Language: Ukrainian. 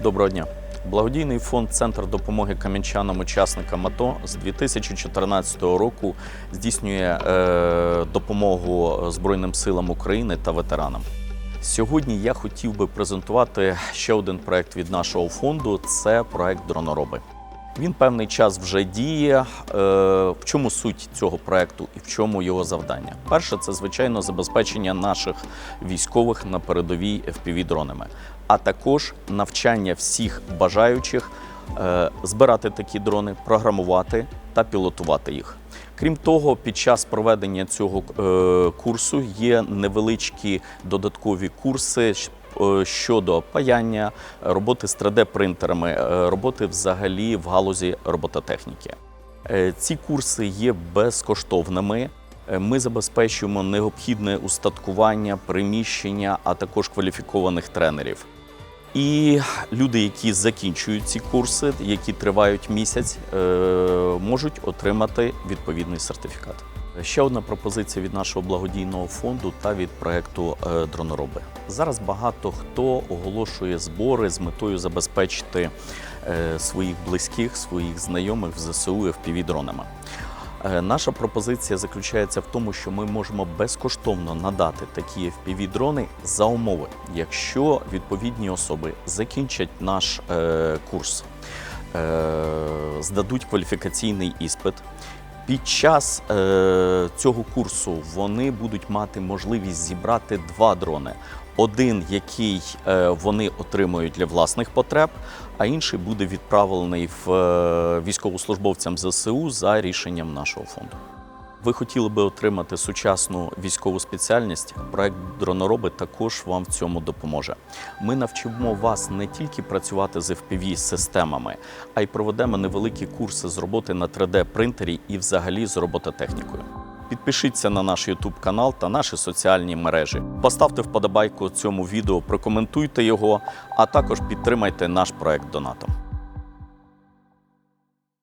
Доброго дня. Благодійний фонд Центр допомоги кам'янчанам учасникам АТО з 2014 року здійснює е, допомогу Збройним силам України та ветеранам. Сьогодні я хотів би презентувати ще один проект від нашого фонду це проект Дронороби. Він певний час вже діє. Е, В чому суть цього проекту і в чому його завдання? Перше, це звичайно забезпечення наших військових на передовій fpv дронами, а також навчання всіх бажаючих е, збирати такі дрони, програмувати та пілотувати їх. Крім того, під час проведення цього е, курсу є невеличкі додаткові курси щодо паяння, роботи з 3D-принтерами, е, роботи взагалі в галузі робототехніки. Е, Ці курси є безкоштовними. Е, Ми забезпечуємо необхідне устаткування, приміщення, а також кваліфікованих тренерів. І люди, які закінчують ці курси, які тривають місяць, е, можуть отримати відповідний сертифікат. Ще одна пропозиція від нашого благодійного фонду та від проекту е, Дронороби. Зараз багато хто оголошує збори з метою забезпечити е, своїх близьких, своїх знайомих в ЗСУ fpv дронами. Е, Наша пропозиція заключається в тому, що ми можемо безкоштовно надати такі FPV-дрони за умови, якщо відповідні особи закінчать наш е, курс, е, здадуть кваліфікаційний іспит. Під час е, цього курсу вони будуть мати можливість зібрати два дрони. Один, який е, вони отримують для власних потреб, а інший буде відправлений в е, військовослужбовцям ЗСУ за рішенням нашого фонду. Ви хотіли би отримати сучасну військову спеціальність? Проект Дронороби також вам в цьому допоможе. Ми навчимо вас не тільки працювати з fpv системами, а й проведемо невеликі курси з роботи на 3D-принтері і взагалі з робототехнікою. Підпишіться на наш YouTube канал та наші соціальні мережі. Поставте вподобайку цьому відео, прокоментуйте його, а також підтримайте наш проект донатом.